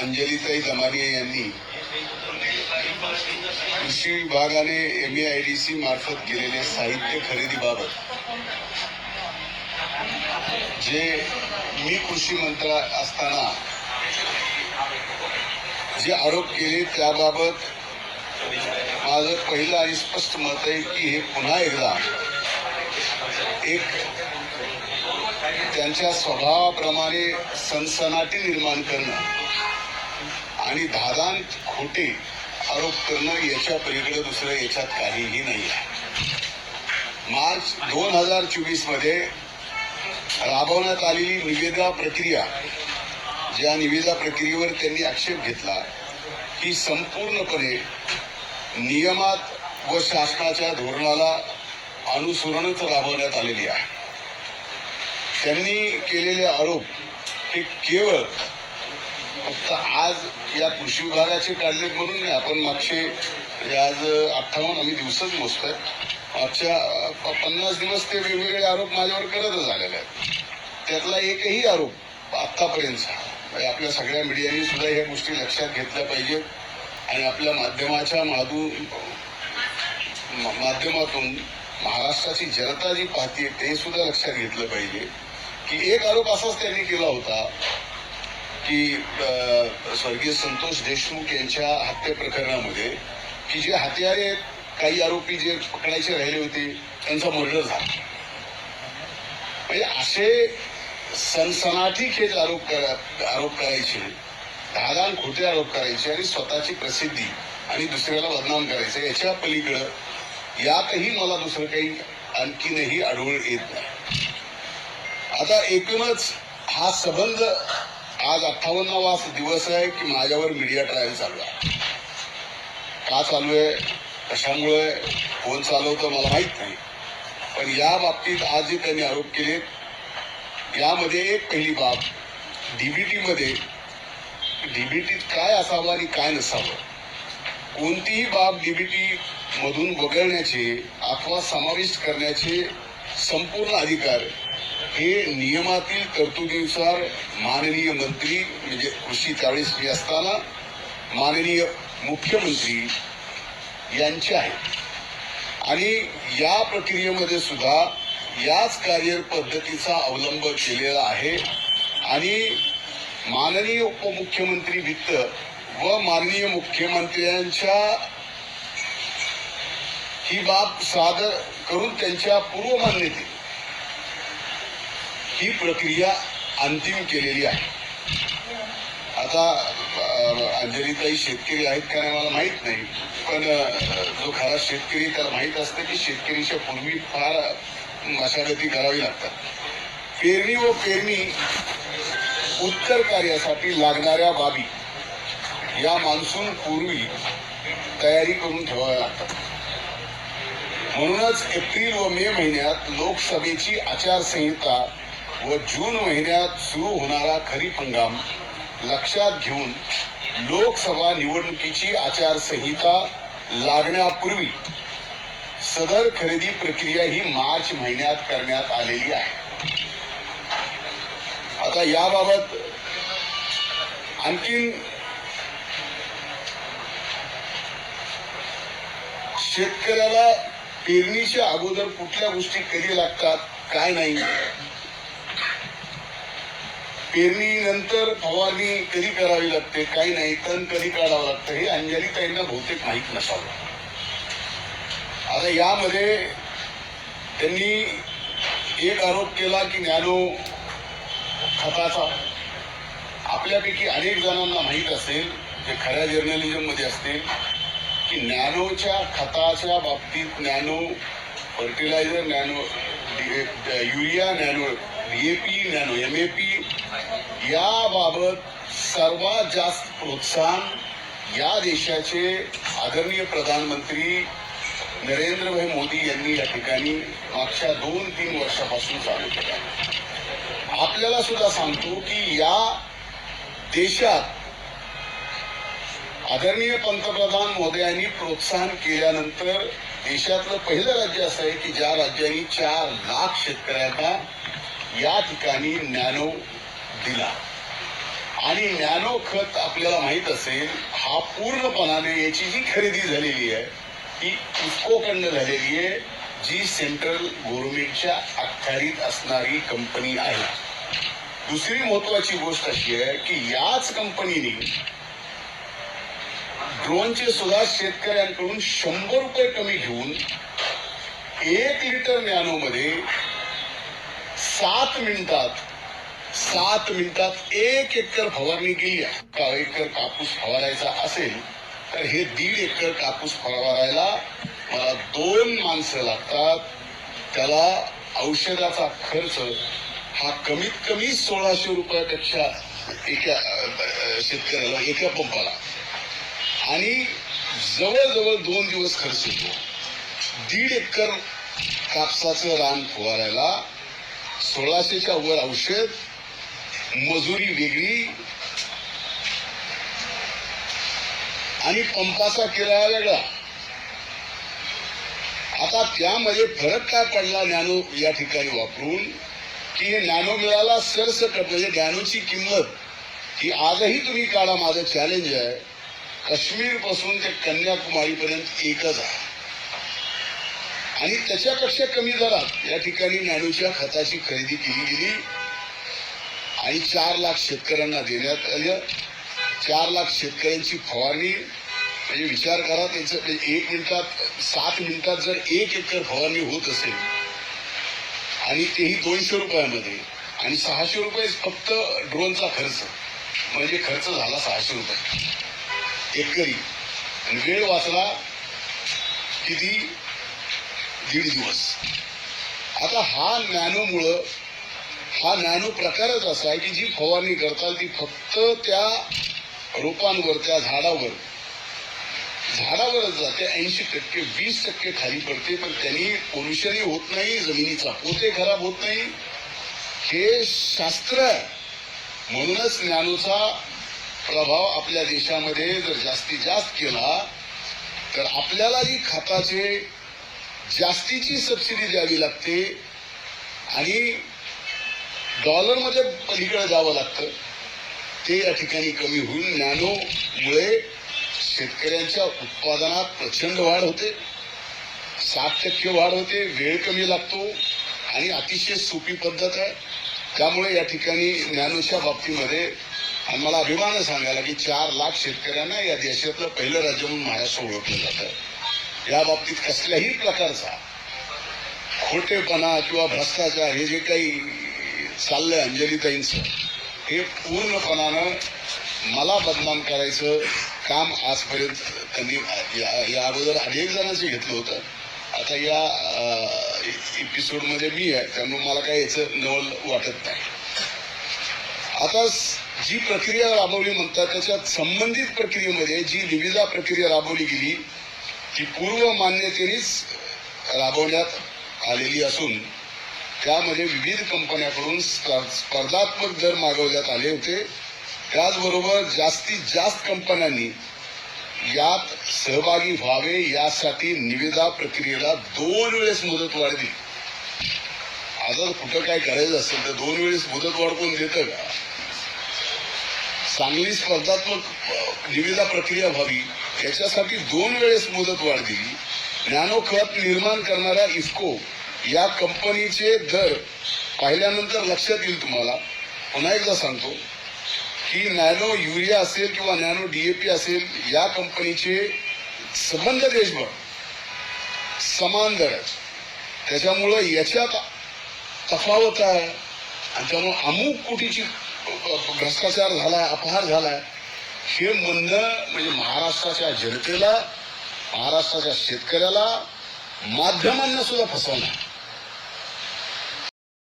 अंजलीताई जमानिया यांनी कृषी विभागाने एम आय डी सी मार्फत केलेले साहित्य खरेदीबाबत जे मी कृषी मंत्रा असताना जे आरोप केले त्याबाबत माझं पहिलं आणि स्पष्ट मत आहे की हे पुन्हा एकदा एक त्यांच्या स्वभावाप्रमाणे सनसनाटी निर्माण करणं. आणि दादान खोटे आरोप करणं याच्या पलीकडे दुसरं याच्यात काहीही नाही आहे. मार्च दोन हजार चोवीसमध्ये राबवण्यात आलेली निवेदा प्रक्रिया ज्या निवेदा प्रक्रियेवर त्यांनी आक्षेप घेतला ही संपूर्णपणे नियमात व शासनाच्या धोरणाला अनुसरूनच राबवण्यात आलेली आहे. त्यांनी केलेले आरोप हे केवळ फक्त आज या कृषी विभागाचे काढले म्हणून आपण मागचे आज अठ्ठावन्न आम्ही दिवसच मोजतोय. मागच्या पन्नास दिवस ते वेगवेगळे आरोप माझ्यावर करतच आलेले आहेत. त्यातला एकही आरोप आत्तापर्यंतचा म्हणजे आपल्या सगळ्या मीडियानी सुद्धा ह्या गोष्टी लक्षात घेतल्या पाहिजेत. आणि आपल्या माध्यमाच्या माधू माध्यमातून महाराष्ट्राची जनता जी पाहते ते सुद्धा लक्षात घेतलं पाहिजे. की एक आरोप असाच त्यांनी केला होता की स्वर्गीय संतोष देशमुख यांच्या हत्या प्रकरणामध्ये की जे हत्यारे आहेत, काही आरोपी जे पकडायचे राहिले होते त्यांचा मर्डर झाला. म्हणजे असे सनसनाटी खेळ आरोप करा- आरोप करायचे दहादान खोटे आरोप करायचे आणि स्वतःची प्रसिद्धी आणि दुसऱ्याला बदनाम करायचं याच्या पलीकडं यातही मला दुसरं काही आणखीनही आढळून येत नाही. आता एकूणच हा संबंध आज अठ्ठावन्नावा दिवस आहे की माझ्यावर मीडिया ट्रायल चालू आहे. का चालू आहे? कशामुळे? कोण चालवतं मला माहीत नाही. पण या बाबतीत आज जे त्यांनी आरोप केले यामध्ये एक पहिली बाब डीबीटीमध्ये डीबीटीत काय असावं आणि काय नसावं? कोणतीही बाब डीबीटी मधून वगळण्याचे अथवा समाविष्ट करण्याचे संपूर्ण अधिकार हे नियमातील तरतुदीनुसार माननीय मंत्री म्हणजे कृषी त्यावेळेस मी असताना माननीय मुख्यमंत्री यांचे आहेत. आणि या प्रक्रियेमध्ये सुद्धा याच कार्य पद्धतीचा अवलंब केलेला आहे. आणि माननीय उपमुख्यमंत्री वित्त व माननीय मुख्यमंत्र्यांच्या ही बाब सादर करून त्यांच्या पूर्वमान्यते ही प्रक्रिया अंतिम केलेली आहे. आता अ, अंजलीताई शेतकरी आहेत का नाही मला माहीत नाही पण जो खरा शेतकरी त्याला माहीत असतं की शेतकरीच्या पूर्वी फार मशागती करावी लागतात. पेरणी व पेरणी उत्तर कार्यासाठी लागणाऱ्या बाबी या मान्सून पूर्वी तयारी करून ठेवाव्या लागतात. म्हणूनच एप्रिल व मे महिन्यात लोकसभेची आचारसंहिता व जून महिन्यात सुरू होणारा खरीप हंगाम लक्षात घेऊन लोकसभा निवडणुकीची आचारसंहिता लागण्यापूर्वी सदर खरेदी प्रक्रिया ही मार्च महिन्यात करण्यात आलेली आहे. आता याबाबत आणखीन शेतकऱ्याला पेरणीच्या अगोदर कुठल्या गोष्टी कधी लागतात काय नाही पेरणीनंतर फवारणी कधी करावी लागते काही नाही तण कधी काढावं लागतं हे अंजलीताईंना बहुतेक माहीत नसावं. आता यामध्ये त्यांनी एक आरोप केला की नॅनो खताचा. आपल्यापैकी अनेक जणांना माहीत असेल जे खऱ्या जर्नलिझममध्ये असतील की नॅनोच्या खताच्या बाबतीत nano fertiliser nano urea nano DAP nano M A P याबाबत सर्वात जास्त प्रोत्साहन या देशाचे आदरणीय प्रधानमंत्री नरेंद्रभाई मोदी यांनी या ठिकाणी मागच्या दोन तीन वर्षापासून चालू केलं आहे. आपल्याला सुद्धा सांगतो की या देशात आदरणीय पंतप्रधान मोदयांनी प्रोत्साहन केल्यानंतर देशातलं पहिलं राज्य असं आहे की ज्या राज्यांनी चार लाख शेतकऱ्यांना या ठिकाणी नॅनो दिला. आणि नॅनो खत आपल्याला माहीत असेल हा पूर्णपणाने याची जी खरेदी झालेली आहे ती इस्कोकडनं झालेली आहे जी सेंट्रल गव्हर्नमेंटच्या अखत्यारीत असणारी कंपनी आहे. दुसरी महत्वाची गोष्ट अशी आहे की याच कंपनीने ड्रोनचे सुद्धा शेतकऱ्यांकडून शंभर रुपये कमी घेऊन एक लिटर नॅनो मध्ये सात मिनिटात सात मिनिटात एक एकर फवारणी केली आहे. का एकर कापूस फवारायचा असेल तर हे दीड एकर कापूस फवारायला मला दोन माणसं लागतात. त्याला औषधाचा खर्च हा कमीत कमी सोळाशे रुपयापेक्षा एका शेतकऱ्याला एका पंपाला. आणि जवळजवळ दोन दिवस खर्च येतो. दीड एकर कापसाचं रान फवारायला सोळाशेच्या वर औषध मजुरी वेगळी आणि पंपाचा किराया वेगळा. आता त्यामध्ये फरक काय पडला नॅनो या ठिकाणी वापरून? की हे नॅनो मिळाला सरसकट म्हणजे नॅनोची किंमत ही आजही तुम्ही काढा माझं चॅलेंज आहे. काश्मीरपासून ते कन्याकुमारी पर्यंत एकच आहे. आणि त्याच्यापेक्षा कमी दरात. या ठिकाणी नॅनोच्या खताची खरेदी केली गेली. आणि चार लाख शेतकऱ्यांना देण्यात आलं. चार लाख शेतकऱ्यांची फवारणी. म्हणजे विचार करा त्यांचं म्हणजे एक मिनिटात सात मिनिटात जर एक एकर फवारणी होत असेल आणि तेही दोनशे रुपयामध्ये आणि सहाशे रुपये फक्त ड्रोनचा खर्च. म्हणजे खर्च झाला सहाशे रुपये. एकरी. आणि वेळ वाचला किती? दीड दिवस. आता हा नॅनोमुळं हा नॅनो प्रकारच असा आहे की जी फवारणी करताल ती फक्त त्या रोपांवर त्या झाडावर. झाडावरच जाते ऐंशी टक्के वीस टक्के खाली पडते पण त्यांनी पोल्युशनही होत नाही जमिनीचा पोते खराब होत नाही. हे शास्त्र म्हणूनच नॅनोचा प्रभाव आपल्या देशामध्ये जर जास्तीत जास्त केला तर आपल्याला जी खताचे जास्तीची सबसिडी द्यावी लागते आणि डॉलरमध्ये पलीकडे जावं लागतं. ते या ठिकाणी कमी होऊन नॅनोमुळे शेतकऱ्यांच्या उत्पादनात प्रचंड वाढ होते. सात टक्के वाढ होते वेळ कमी लागतो आणि अतिशय सोपी पद्धत आहे. त्यामुळे या ठिकाणी नॅनोच्या बाबतीमध्ये आम्हाला अभिमान सांगायला की चार लाख शेतकऱ्यांना या देशातलं पहिलं राज्य म्हणून महाराष्ट्र ओळखलं जातं. या बाबतीत कसल्याही प्रकारचा खोटेपणा किंवा भ्रष्टाचार हे जे काही चाललंय अंजलीताईंचं हे पूर्णपणानं मला बदनाम करायचं काम आजपर्यंत त्यांनी या- या अगोदर अनेक जणांचे घेतलं होतं. आता या एपिसोडमध्ये मी आहे त्यामुळे मला काही याचं नवल वाटत नाही. आता जी प्रक्रिया राबवली म्हणतात त्याच्यात संबंधित प्रक्रियेमध्ये जी निविदा प्रक्रिया राबवली गेली ती पूर्व मान्यतेनेच राबवण्यात आलेली असून त्यामध्ये विविध कंपन्याकडून स्पर्धात्मक दर मागवण्यात आले होते. त्याचबरोबर जास्तीत जास्त कंपन्यांनी यात सहभागी व्हावे यासाठी निविदा प्रक्रियेला दोन वेळेस मुदतवाढ दिली. आता कुठं काय करायचं असेल तर दोन वेळेस मुदतवाढ कोण देतं का? चांगली स्पर्धात्मक निविदा प्रक्रिया व्हावी याच्यासाठी दोन वेळेस मुदत वाढ दिली. नॅनो खत निर्माण करणाऱ्या इस्को या कंपनीचे दर पाहिल्यानंतर लक्षात येईल तुम्हाला. पुन्हा एकदा सांगतो की नॅनो युरिया असेल किंवा नॅनो डीएपी असेल या कंपनीचे संबंध देशभर समान दर आहेत. त्याच्यामुळं याच्यात तफावत आहे. आणि त्यामुळं अमुक कोटीची भ्रष्टाचार झालाय अपहार झालाय. हे म्हणणं म्हणजे महाराष्ट्राच्या जनतेला महाराष्ट्राच्या शेतकऱ्याला माध्यमांना सुद्धा फसवणार